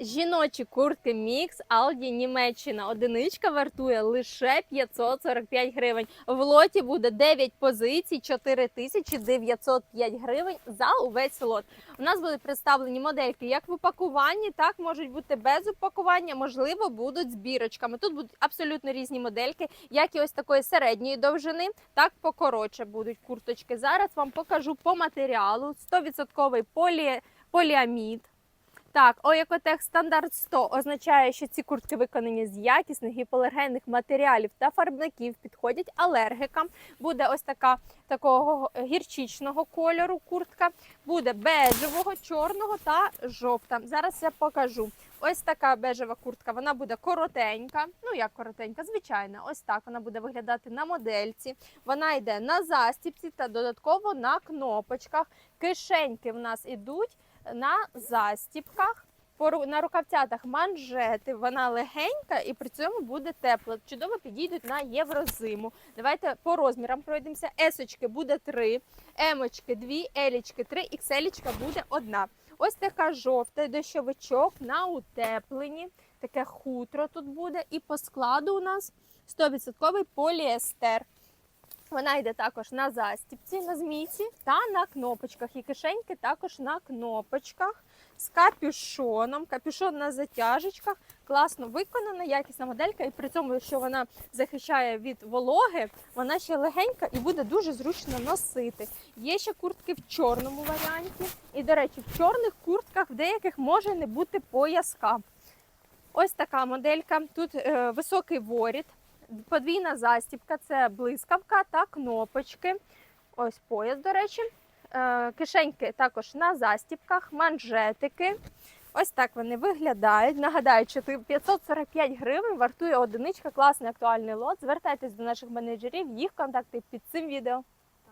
Жіночі куртки Мікс Aldi Німеччина. Одиничка вартує лише 545 гривень. В лоті буде 9 позицій, 4905 гривень за увесь лот. У нас будуть представлені модельки як в упакуванні, так можуть бути без упакування, можливо, будуть з бірочками. Тут будуть абсолютно різні модельки, як і ось такої середньої довжини, так покоротше будуть курточки. Зараз вам покажу по матеріалу 100% полі, поліамід. Так, Оекотех стандарт 100 означає, що ці куртки виконані з якісних гіпоалергенних матеріалів та фарбників, підходять алергикам. Буде ось така такого гірчичного кольору куртка, буде бежевого, чорного та жовта. Зараз я покажу. Ось така бежева куртка, вона буде коротенька. Ну як коротенька, звичайна. Ось так вона буде виглядати на модельці. Вона йде на застіпці та додатково на кнопочках. Кишеньки в нас ідуть на застіпках. На рукавцятах манжети, вона легенька і при цьому буде тепла. Чудово підійдуть на єврозиму. Давайте по розмірам пройдемося. Есочки буде 3, емочки 2, елічки 3, ікселічка буде одна. Ось така жовта дощовичок на утепленні. Таке хутро тут буде. І по складу у нас 100% поліестер. Вона йде також на застіпці, на змійці та на кнопочках. І кишеньки також на кнопочках з капюшоном. Капюшон на затяжечках. Класно виконана, якісна моделька. І при цьому, що вона захищає від вологи, вона ще легенька і буде дуже зручно носити. Є ще куртки в чорному варіанті. І, до речі, в чорних куртках в деяких може не бути пояска. Ось така моделька. Тут е, високий воріт, подвійна застібка, це блискавка та кнопочки. Ось пояс, до речі. Е, кишеньки також на застібках, манжетики. Ось так вони виглядають. Нагадаю, що 545 гривень вартує одиничка, класний актуальний лот. Звертайтесь до наших менеджерів, їх контакти під цим відео.